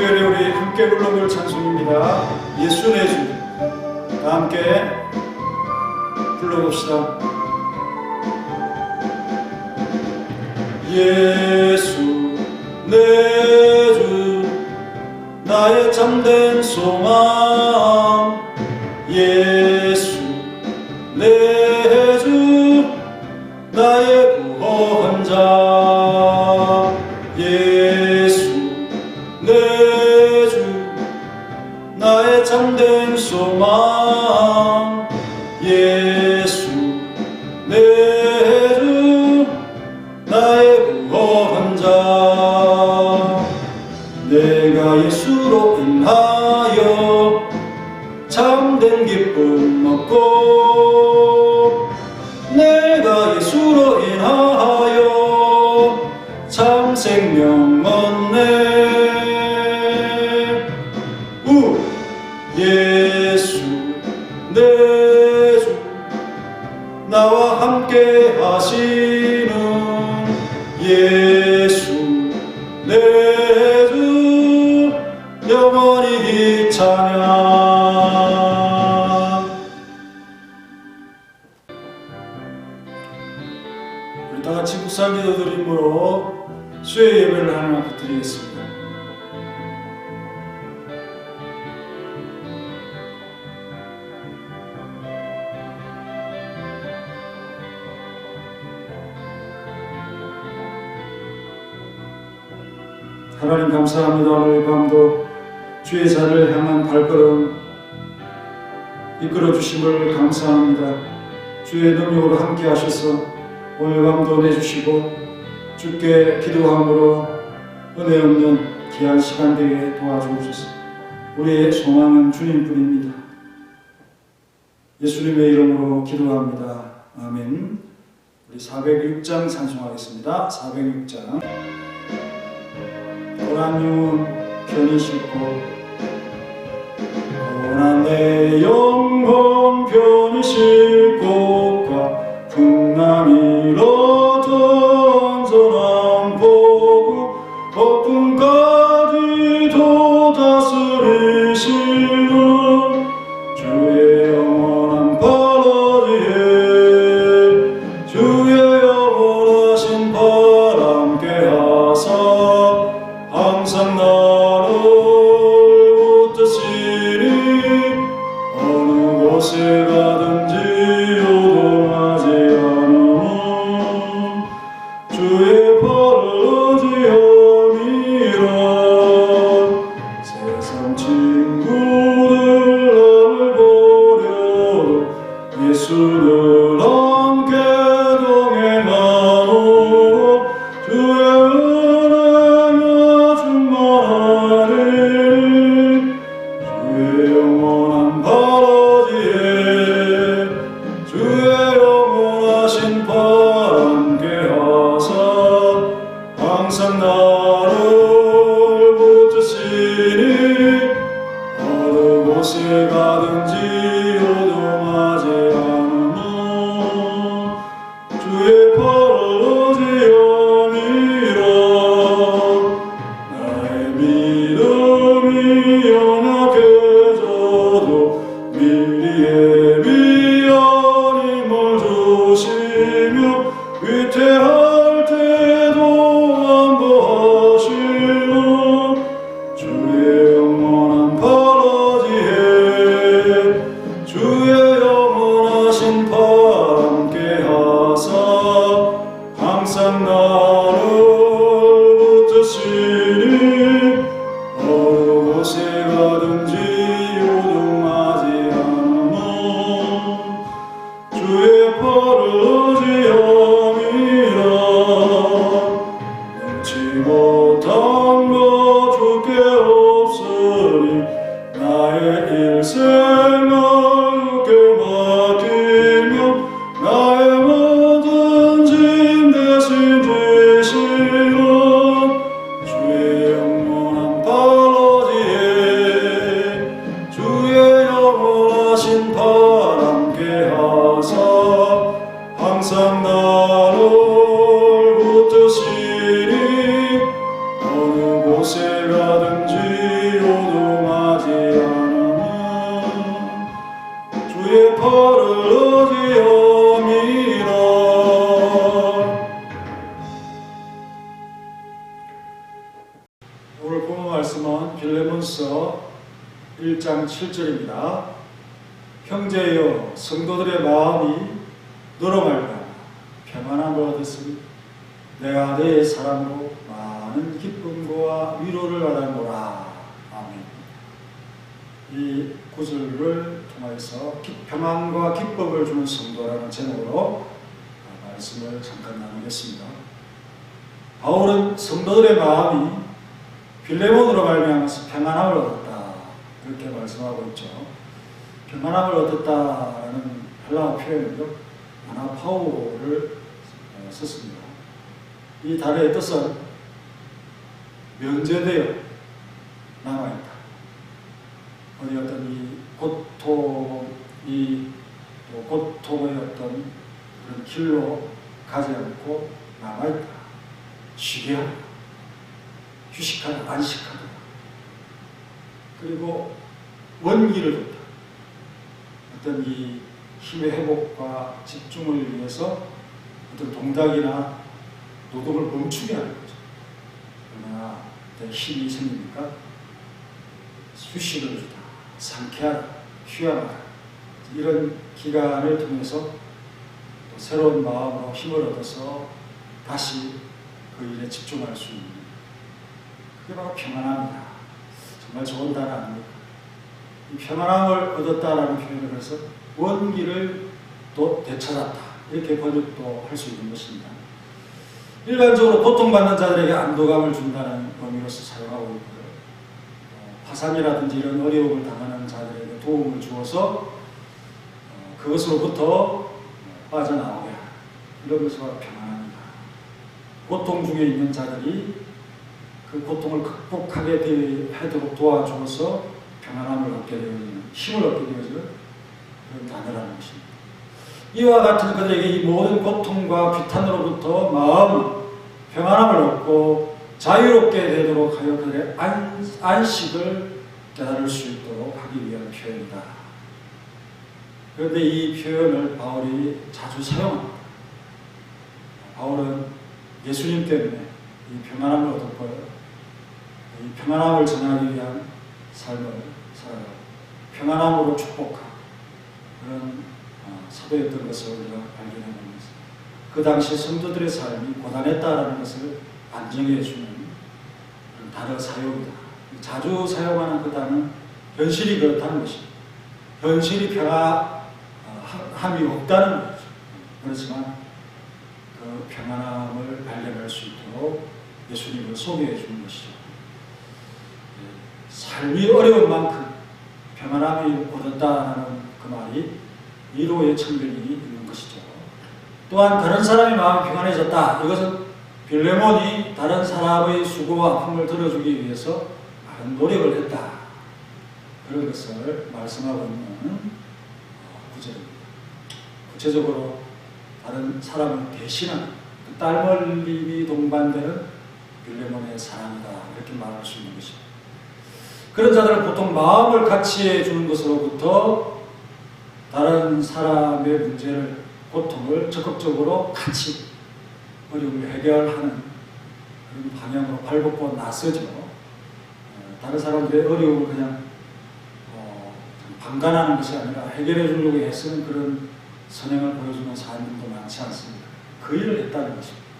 주일에 우리 함께 불러볼 찬송입니다. 예수 내 주. 다 함께 불러봅시다. 예수 내 주, 나의 참된 소망. 예 향한 발걸음 이끌어 주심을 감사합니다. 주의 능력으로 함께 하셔서 오늘 밤도 내주시고 주께 기도함으로 은혜 없는 귀한 시간들에 도와주옵소서 우리의 소망은 주님뿐입니다. 예수님의 이름으로 기도합니다. 아멘 우리 406장 찬송하겠습니다. 406장 고란 영혼 견이 싫고 내 영혼. 평안함을 얻었으니 내가 너의 사랑으로 많은 기쁨과 위로를 받았노라. 아멘. 이 구절을 기- 평안과 기쁨을 주는 성도라는 제목으로 말씀을 잠깐 나누겠습니다. 바울은 성도들의 마음이 빌레몬으로 말미암아서 평안함을 얻었다 이렇게 말씀하고 있죠. 평안함을 얻었다라는 헬라어 표현은요 아나파우를 어, 썼습니다. 이 단어의 뜻은 면제되어 남아있다. 어디 어떤 이 고통이 또 고통의 어떤 그런 길로 가지 않고 남아있다. 쉬게 한다. 휴식하다, 안식하다. 그리고 원기를 뒀다. 어떤 이 힘의 회복과 집중을 위해서 어떤 동작이나 노동을 멈추게 하는 거죠. 어떤 힘이 생기니까 휴식을 주다, 상쾌하다, 휴양하다. 이런 기간을 통해서 또 새로운 마음으로 힘을 얻어서 다시 그 일에 집중할 수 있는 그게 바로 평안함이다. 정말 좋은 단어 아닙니까? 이 평안함을 얻었다라는 표현을 해서 원기를 또 되찾았다. 이렇게 번역도 할 수 있는 것입니다. 일반적으로 고통받는 자들에게 안도감을 준다는 의미로서 사용하고 있고요. 어, 화산이라든지 이런 어려움을 당하는 자들에게 도움을 주어서 어, 그것으로부터 빠져나오게 하는 이런 바로 평안합니다. 고통 중에 있는 자들이 그 고통을 극복하게 되도록 도와주어서 평안함을 얻게 되어지는 힘을 얻게 되어지는 그런 단어라는 것입니다. 이와 같은 그들에게 이 모든 고통과 비탄으로부터 마음 평안함을 얻고 자유롭게 되도록 하여 그들의 안, 안식을 깨달을 수 있도록 하기 위한 표현이다. 그런데 이 표현을 바울이 자주 사용합니다. 바울은 예수님 때문에 이 평안함을 얻었고요. 이 평안함을 전하기 위한 삶을 살아가고 평안함으로 축복하고 그런 어, 사도였던 것을 우리가 발견해봅니다. 그 당시 성도들의 삶이 고단했다라는 것을 안정해 주는 단어 사용이다. 자주 사용하는 그 단어는 현실이 그렇다는 것입니다. 현실이 평안함이 없다는 거죠. 그렇지만 그 평안함을 발견할 수 있도록 예수님을 소개해 주는 것이죠. 삶이 어려운 만큼 평안함이 얻었다는 그 말이 위로의 측면이 있는 것이죠. 또한 다른 사람의 마음이 평안해졌다. 이것은 빌레몬이 다른 사람의 수고와 아픔을 들어주기 위해서 많은 노력을 했다. 그런 것을 말씀하고 있는 어, 구절입니다. 구체적으로 다른 사람을 대신하는 그 딸멀림이 동반되는 빌레몬의 사랑이다. 이렇게 말할 수 있는 것입니다. 그런 자들은 보통 마음을 같이 해 주는 것으로부터 다른 사람의 문제를 고통을 적극적으로 같이 어려움을 해결하는 그런 방향으로 발벗고 나서죠. 어, 다른 사람들의 어려움을 그냥 어, 방관하는 것이 아니라 해결해 주려고 애쓰는 그런 선행을 보여주는 사람들도 많지 않습니까? 그 일을 했다는 것입니다.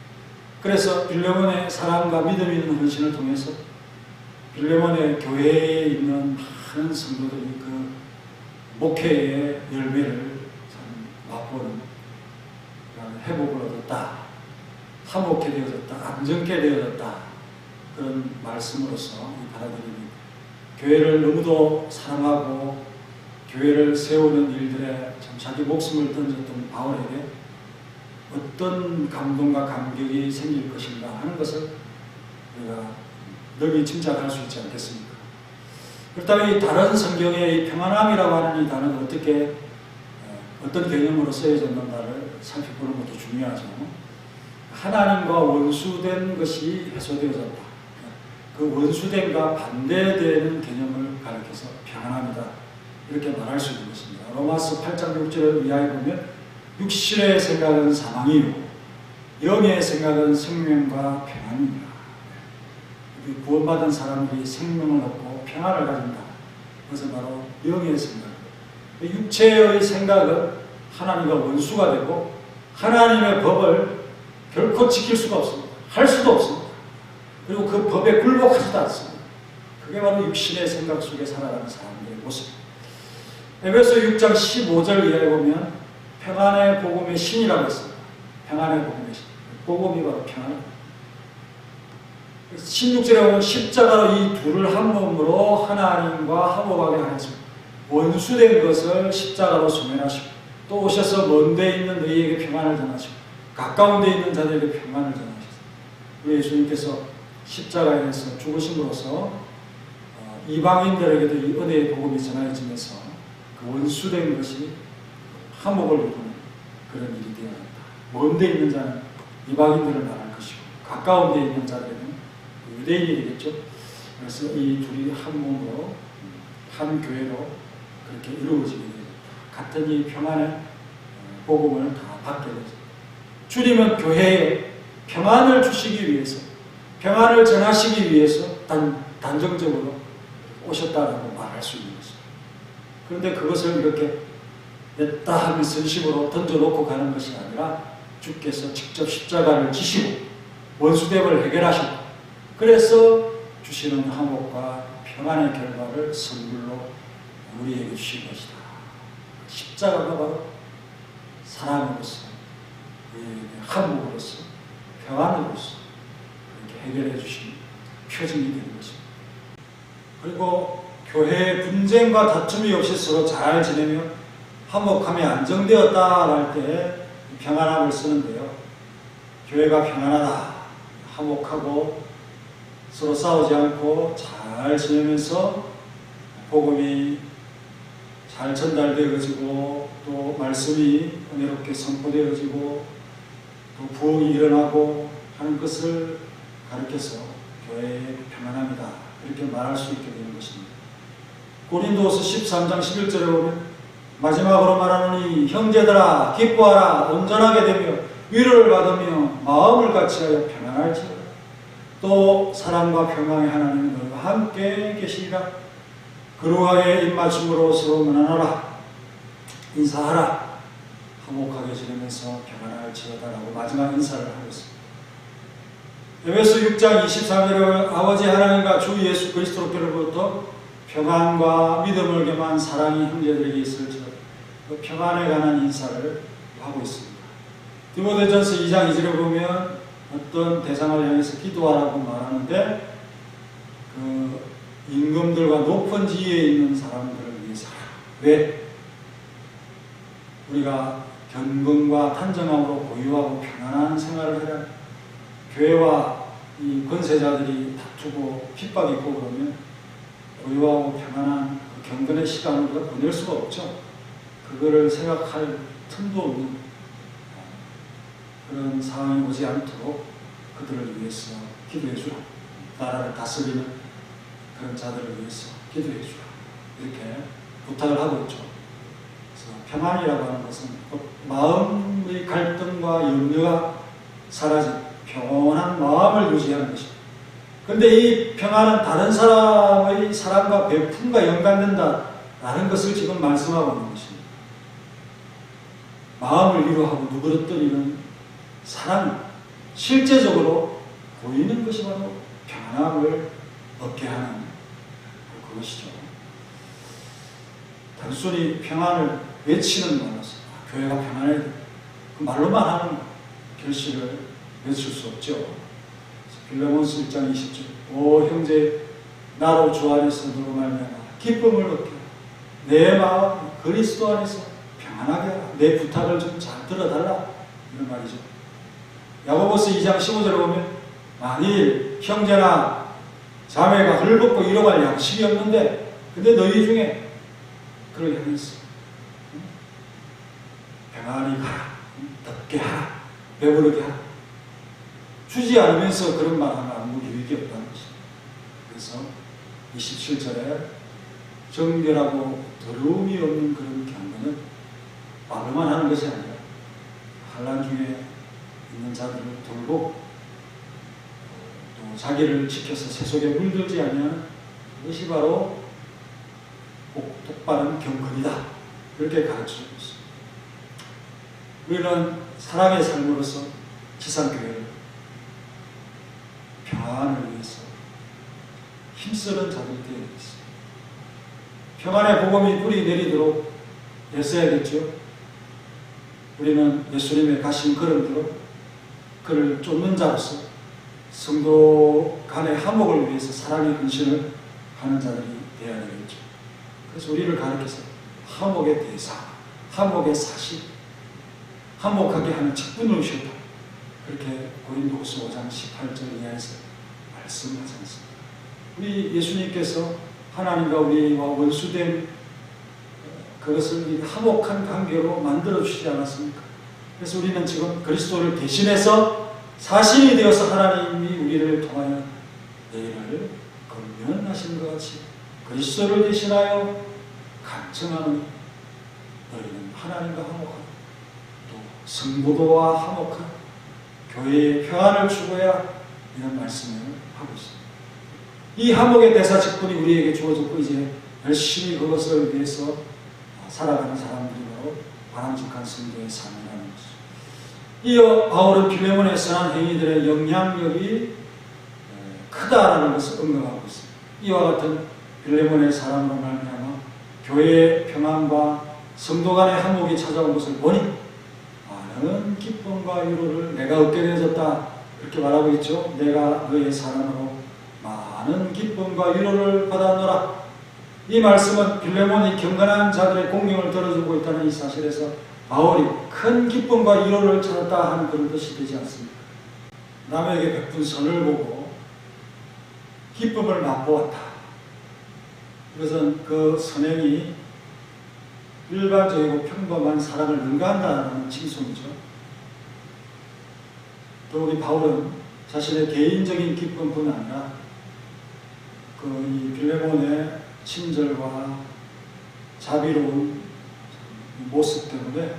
그래서 빌레몬의 사랑과 믿음 있는 헌신을 통해서 빌레몬의 교회에 있는 많은 성도들이 그 목회의 열매를 참 맛보는 그런 회복을 얻었다. 화목해 되어졌다. 안정케 되어졌다. 그런 말씀으로서 이 받아들입니다. 교회를 너무도 사랑하고 교회를 세우는 일들에 참 자기 목숨을 던졌던 바울에게 어떤 감동과 감격이 생길 것인가 하는 것을 우리가 넓이 짐작할 수 있지 않겠습니까? 그렇다면 이 다른 성경의 이 평안함이라고 하는 이 단어가 어떻게 어, 어떤 개념으로 쓰여졌는가를 살펴보는 것도 중요하죠. 하나님과 원수된 것이 해소되어졌다. 그 원수됨과 반대되는 개념을 가리켜서 평안합니다. 이렇게 말할 수 있는 것입니다. 로마서 8장 6절을 이하에 보면 육신의 생각은 사망이요 영의 생각은 생명과 평안입니다. 이 구원받은 사람들이 생명을 얻고 평안을 가진다. 그것은 바로 영의 생각. 육체의 생각은 하나님과 원수가 되고 하나님의 법을 결코 지킬 수가 없습니다. 할 수도 없습니다. 그리고 그 법에 굴복하지도 않습니다. 그게 바로 육신의 생각 속에 살아가는 사람들의 모습입니다. 에베소 6장 15절 이하에 보면 평안의 복음의 신이라고 했습니다. 평안의 복음의 신. 복음이 바로 평안. 16절에 보면 십자가로 이 둘을 한 몸으로 하나님과 화목하게 하였습니다. 원수된 것을 십자가로 소멸하시고 또 오셔서 먼데 있는 너희에게 평안을 전하시고 가까운 데 있는 자들에게 평안을 전하셨습니다. 우리 예수님께서 십자가에서 죽으심으로써 어, 이방인들에게도 이 은혜의 복음이 전하여지면서 그 원수된 것이 화목을 이루는 그런 일이 되어졌다. 먼데 있는 자는 이방인들을 말할 것이고 가까운 데 있는 자들은 유대인이 되겠죠. 그래서 이 둘이 한 몸으로 한 교회로 그렇게 이루어지게 됩니다. 같은 이 평안의 복음을 다 받게 되죠. 주님은 교회에 평안을 주시기 위해서 평안을 전하시기 위해서 단, 단정적으로 오셨다라고 말할 수 있는 것입니다. 그런데 그것을 이렇게 냈다 하면 선심으로 던져놓고 가는 것이 아니라 주께서 직접 십자가를 지시고 원수됨을 해결하셨고 그래서 주시는 화목과 평안의 결과를 선물로 우리에게 주신 것이다. 십자가가 바로 사랑으로서 화목으로서 평안으로서 이렇게 해결해 주신 표징이 되는 것입니다. 그리고 교회의 분쟁과 다툼이 없이 서로 잘 지내며 화목함이 안정되었다 할 때 평안함을 쓰는데요. 교회가 평안하다, 화목하고 서로 싸우지 않고 잘 지내면서 복음이 잘 전달되어지고 또 말씀이 은혜롭게 선포되어지고 또 부흥이 일어나고 하는 것을 가르쳐서 교회에 평안합니다. 이렇게 말할 수 있게 되는 것입니다. 고린도서 13장 11절에 보면 마지막으로 말하노니 형제들아 기뻐하라 온전하게 되며 위로를 받으며 마음을 같이하여 평안할지어다. 또 사랑과 평강의 하나님 너희와 함께 계시리라. 그루하게 입맞춤으로 서로 문안하라. 인사하라. 화목하게 지내면서 평안할지어다라고 마지막 인사를 하고 있습니다. 에베소 6장 23절에 아버지 하나님과 주 예수 그리스도께로부터 평안과 믿음을 겸한 사랑이 형제들에게 있을지어다. 그 평안에 관한 인사를 하고 있습니다. 디모데전서 2장 2절에 보면 어떤 대상을 향해서 기도하라고 말하는데 그 임금들과 높은 지위에 있는 사람들을 위해서 왜? 우리가 견근과 탄정함으로 고유하고 평안한 생활을 해야 교회와 이 권세자들이 다투고 핍박이 있고 그러면 고유하고 평안한 그 경건의 시간을 보낼 수가 없죠. 그거를 생각할 틈도 없는 그런 상황이 오지 않도록 그들을 위해서 기도해 주라. 나라를 다스리는 그런 자들을 위해서 기도해 주라. 이렇게 부탁을 하고 있죠. 그래서 평안이라고 하는 것은 마음의 갈등과 염려가 사라진 평온한 마음을 유지하는 것입니다. 그런데 이 평안은 다른 사람의 사랑과 배품과 연관된다라는 것을 지금 말씀하고 있는 것입니다. 마음을 위로하고 누그러뜨리는 사랑, 실제적으로 보이는 것이 바로 평안함을 얻게 하는 그것이죠. 단순히 평안을 외치는 말로서 아, 교회가 평안해 그 말로만 하는 결실을 맺을 수 없죠. 빌레몬스 1장 20절 오 형제 나로 주 안에서 누구 말미암아 기쁨을 얻게 내 마음 그리스도 안에서 평안하게 하라 내 부탁을 좀 잘 들어달라 이런 말이죠. 야고보스 2장 15절에 보면 만일 형제나 자매가 헐벗고 잃어갈 양식이 없는데 근데 너희 중에 그를 향했어. 평안히 가라. 덥게 하라. 배부르게 하라. 주지 않으면서 그런 말 하면 아무 유익이 없다는 것입니다. 그래서 27절에 정결하고 더러움이 없는 그런 경건은 말로만 하는 것이 아니라 환란 중에 있는 자들을 돌고 또 자기를 지켜서 세속에 물들지 아니하는 그것이 바로 복- 똑바른 경건이다. 그렇게 가르쳐주고 있습니다. 우리는 사랑의 삶으로서 지상교회를 평안을 위해서 힘쓰는 자들이 되어 있습니다. 평안의 복음이 뿌리 내리도록 애써야겠죠. 우리는 예수님의 가신 걸음대로 그를 쫓는 자로서 성도 간의 화목을 위해서 사랑의 헌신을 하는 자들이 되어야 되겠죠. 그래서 우리를 가르쳐서 화목의 대사, 화목의 사실, 화목하게 하는 직분을 주셨다. 그렇게 고린도후서 5장 18절 이하에서 말씀하지 않습니다. 우리 예수님께서 하나님과 우리와 원수된 그것을 화목한 관계로 만들어 주시지 않았습니까? 그래서 우리는 지금 그리스도를 대신해서 사신이 되어서 하나님이 우리를 통하여 너희를 건면하신 것 같이 그리스도를 대신하여 간청하는 너희는 하나님과 화목한 또 성도와 화목한 교회의 평안을 추구해야 이런 말씀을 하고 있습니다. 이 화목의 대사 직분이 우리에게 주어졌고 이제 열심히 그것을 위해서 살아가는 사람들이 바로 바람직한 성도의 삶이라는 것 이어 바울은 빌레몬의 선한 행위들의 영향력이 크다라는 것을 언급하고 있습니다. 이와 같은 빌레몬의 사랑으로 말미암아 교회의 평안과 성도 간의 화목이 찾아온 것을 보니 많은 기쁨과 위로를 내가 얻게 되어졌다 이렇게 말하고 있죠. 내가 너의 사랑으로 많은 기쁨과 위로를 받았노라. 이 말씀은 빌레몬이 경건한 자들의 공경을 들어주고 있다는 이 사실에서 바울이 큰 기쁨과 위로를 찾았다 하는 그런 뜻이 되지 않습니까? 남에게 베푼 선을 보고 기쁨을 맛보았다. 이것은 그 선행이 일반적이고 평범한 사람을 능가한다는 칭송이죠. 또 우리 바울은 자신의 개인적인 기쁨뿐 아니라 그 이 빌레몬의 친절과 자비로운 모습 때문에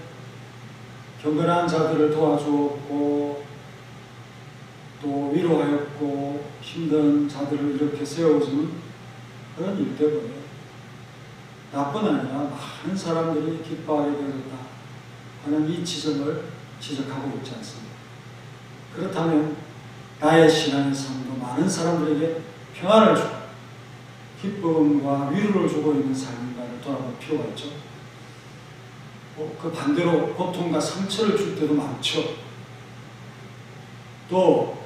경건한 자들을 도와주었고 또 위로하였고 힘든 자들을 이렇게 세워주는 그런 일 때문에 나뿐 아니라 많은 사람들이 기뻐하게 되었다 하는 이 지점을 지적하고 있지 않습니다. 그렇다면 나의 신앙의 삶도 많은 사람들에게 평안을 주고 기쁨과 위로를 주고 있는 삶인가를 돌아볼 필요가 있죠. 어, 그 반대로 고통과 상처를 줄 때도 많죠. 또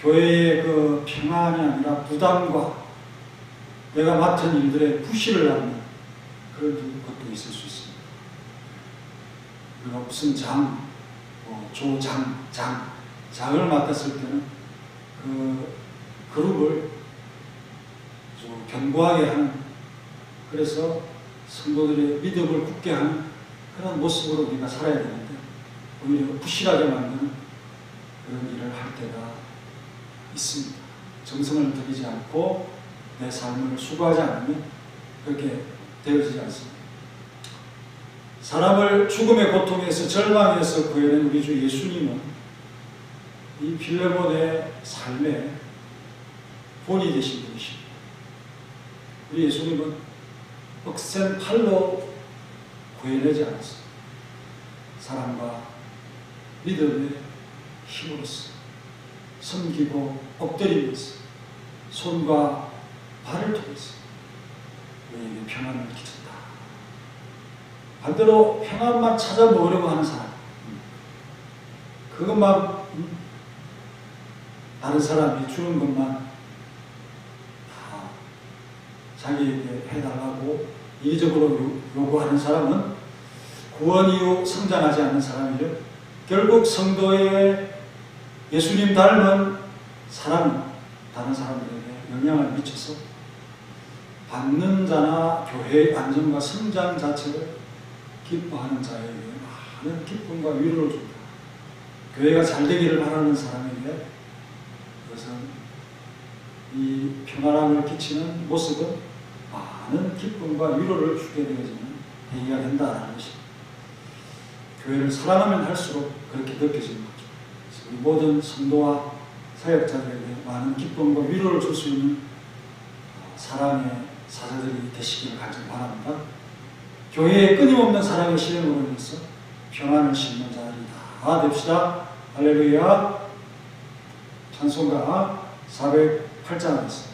교회의 그 평안이 아니라 부담과 내가 맡은 일들의 부실을 하는 그런 것도 있을 수 있습니다. 우리가 무슨 장, 뭐 조장, 장, 장을 맡았을 때는 그 그룹을 좀 견고하게 하는 그래서 성도들의 믿음을 굳게 하는 그런 모습으로 우리가 살아야 되는데 오히려 부실하게 만드는 그런 일을 할 때가 있습니다. 정성을 들이지 않고 내 삶을 수고하지 않으면 그렇게 되어지지 않습니다. 사람을 죽음의 고통에서 절망에서 구해낸 우리 주 예수님은 이 빌레몬의 삶의 본이 되신 분이십니다. 우리 예수님은 억센 팔로 구해내지 않았습니다. 사랑과 믿음의 힘으로써 섬기고 엎드리면서 손과 발을 통해서 우리에게 평안을 끼쳤다. 반대로 평안만 찾아 먹으려고 하는 사람, 그것만 음, 다른 사람이 주는 것만 다 자기에게 해달라고 이기적으로 요구하는 사람은 구원 이후 성장하지 않는 사람이죠. 결국 성도의 예수님 닮은 사람이 다른 사람들에게 영향을 미쳐서 받는 자나 교회의 안정과 성장 자체를 기뻐하는 자에게 많은 기쁨과 위로를 줍니다. 교회가 잘 되기를 바라는 사람에게 그것은 이 평안함을 끼치는 모습은 많은 기쁨과 위로를 주게 되어지는 행위가 된다는 것입니다. 교회를 사랑하면 할수록 그렇게 느껴지는 거죠. 우리 모든 성도와 사역자들에게 많은 기쁨과 위로를 줄 수 있는 어, 사랑의 사자들이 되시기를 간절히 바랍니다. 교회의 끊임없는 사랑의 실행으로 인해서 평안을 심는 자들이 다 됩시다. 할렐루야. 찬송가 408장 하겠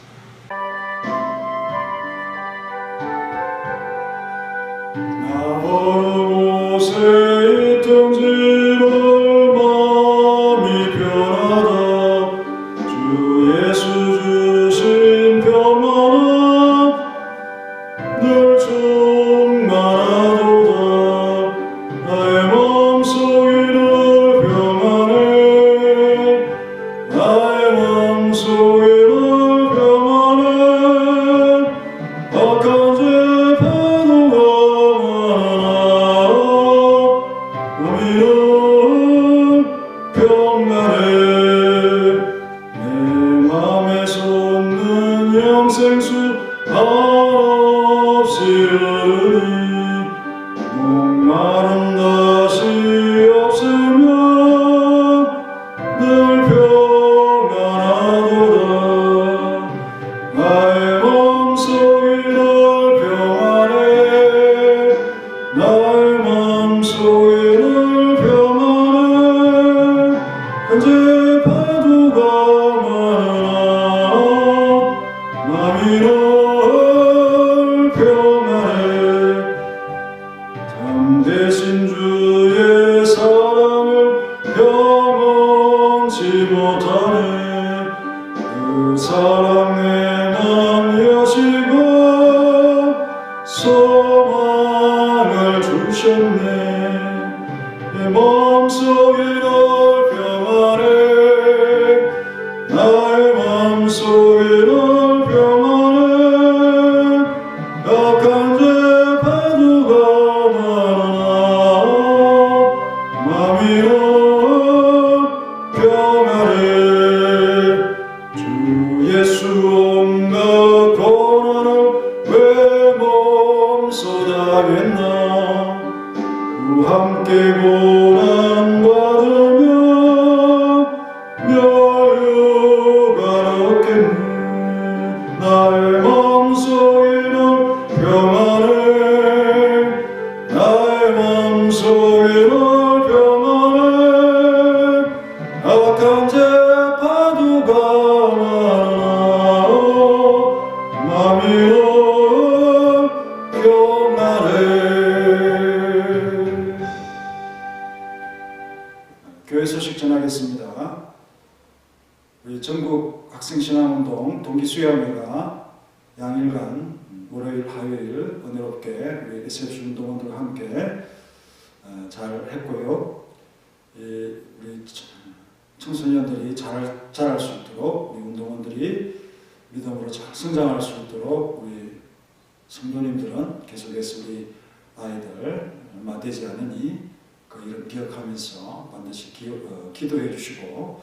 성도님들은 계속해서 우리 아이들 얼마 되지 않으니 그 이름 기억하면서 반드시 기, 어, 기도해 주시고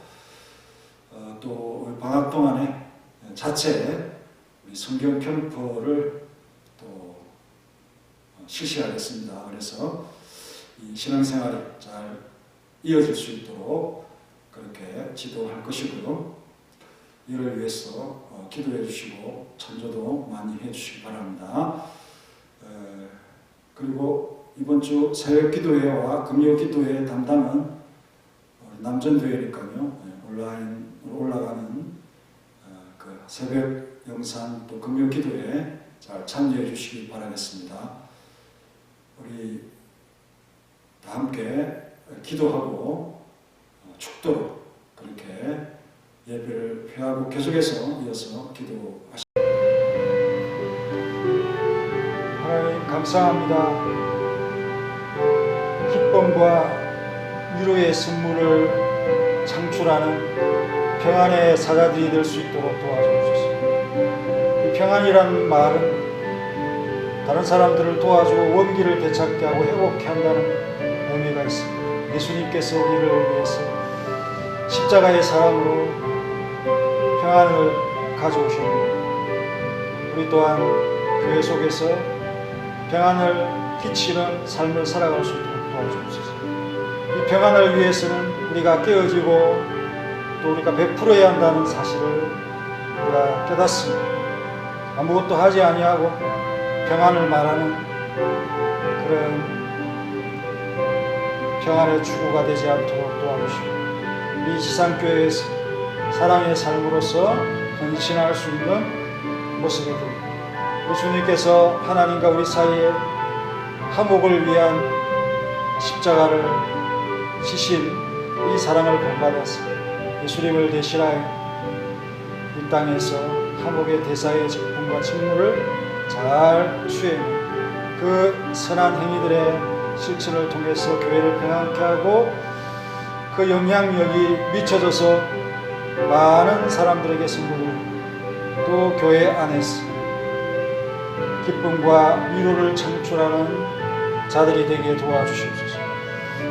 어, 또 방학 동안에 자체 우리 성경 캠프를 또 어, 실시하겠습니다. 그래서 이 신앙생활이 잘 이어질 수 있도록 그렇게 지도할 것이고요. 이를 위해서 어, 기도해 주시고 찬조도 많이 해 주시기 바랍니다. 에, 그리고 이번 주 새벽 기도회와 금요 기도회 담당은 어, 남전교회니까요. 예, 온라인으로 올라가는 어, 그 새벽 영상 또 금요 기도회 잘 참여해 주시기 바라겠습니다. 우리 다 함께 기도하고 어, 축도로 그렇게 예배를 회하고 계속해서 이어서 기도하시. 하나님 감사합니다. 기쁨과 위로의 선물을 창출하는 평안의 사자들이 될 수 있도록 도와주옵소서. 이 평안이란 말은 다른 사람들을 도와주고 원기를 되찾게 하고 회복케 한다는 의미가 있습니다. 예수님께서 우리를 위해서 십자가의 사랑으로 평안을 가져오셨습니다. 우리 또한 교회 속에서 평안을 끼치는 삶을 살아갈 수 있도록 도와주옵소서. 이 평안을 위해서는 우리가 깨어지고 또 우리가 베풀어야 한다는 사실을 우리가 깨닫습니다. 아무것도 하지 아니하고 평안을 말하는 그런 평안의 추구가 되지 않도록 도와주시고 이 지상교회에서 사랑의 삶으로서 헌신할 수 있는 모습이 됩니다. 예수님께서 하나님과 우리 사이에 화목을 위한 십자가를 지신 이 사랑을 본받아서 예수님을 대신하여 이 땅에서 화목의 대사의 직분과 직무를 잘 수행 그 선한 행위들의 실천을 통해서 교회를 평안케 하고 그 영향력이 미쳐져서 많은 사람들에게 선물을 또 교회 안에서 기쁨과 위로를 창출하는 자들이 되게 도와주시옵소서.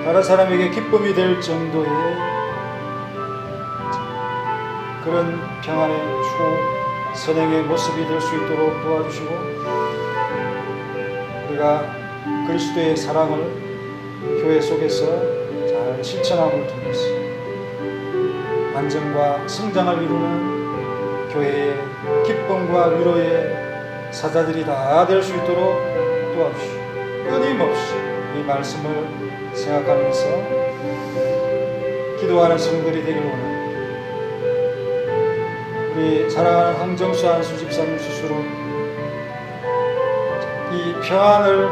다른 사람에게 기쁨이 될 정도의 그런 평안의 추 선행의 모습이 될 수 있도록 도와주시고 우리가 그리스도의 사랑을 교회 속에서 잘 실천함을 통해서 안정과 성장을 이루는 교회의 기쁨과 위로의 사자들이 다 될 수 있도록 도와주시고 끊임없이 이 말씀을 생각하면서 기도하는 성도들이 되길 원합니다. 우리 사랑하는 황정수 한수 집사님 스스로 이 평안을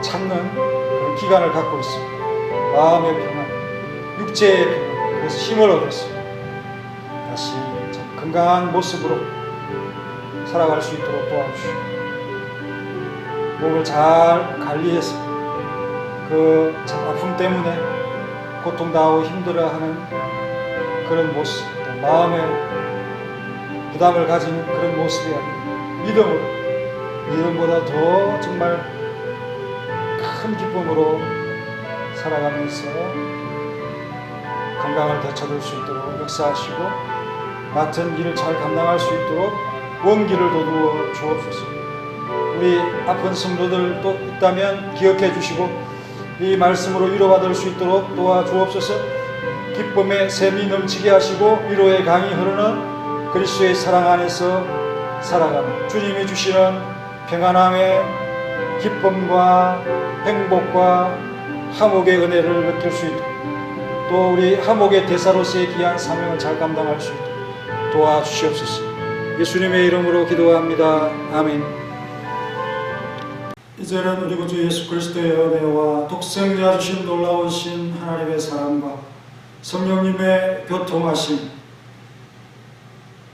찾는 기간을 갖고 있습니다. 마음의 평안, 육체의 평안, 그래서 힘을 얻었습니다. 다시 참 건강한 모습으로 살아갈 수 있도록 도와주시고 몸을 잘 관리해서 그 참 아픔 때문에 고통당하고 힘들어하는 그런 모습, 또 마음의 부담을 가지는 그런 모습이 아니라 믿음으로 믿음보다 더 정말 큰 기쁨으로 살아가면서 건강을 되찾을 수 있도록 역사하시고 맡은 일을 잘 감당할 수 있도록 원기를 도두어 주옵소서. 우리 아픈 성도들도 있다면 기억해 주시고 이 말씀으로 위로받을 수 있도록 도와주옵소서. 기쁨의 샘이 넘치게 하시고 위로의 강이 흐르는 그리스도의 사랑 안에서 살아가는 주님이 주시는 평안함의 기쁨과 행복과 화목의 은혜를 느낄 수 있도록 또 우리 화목의 대사로서의 귀한 사명을 잘 감당할 수 있도록 도와주시옵소서. 예수님의 이름으로 기도합니다. 아멘. 이제는 우리 구주 예수 그리스도의 은혜와 독생자 주신 놀라우신 하나님의 사랑과 성령님의 교통하심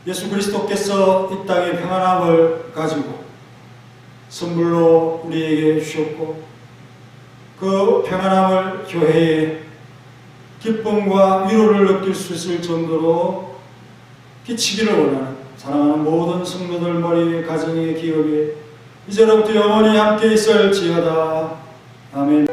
예수 그리스도께서 이 땅의 평안함을 가지고 선물로 우리에게 주셨고 그 평안함을 교회에 기쁨과 위로를 느낄 수 있을 정도로 끼치기를 원하는 사랑하는 모든 성도들 머리 가정의 기억에 이제로부터 영원히 함께 있을지어다. 아멘.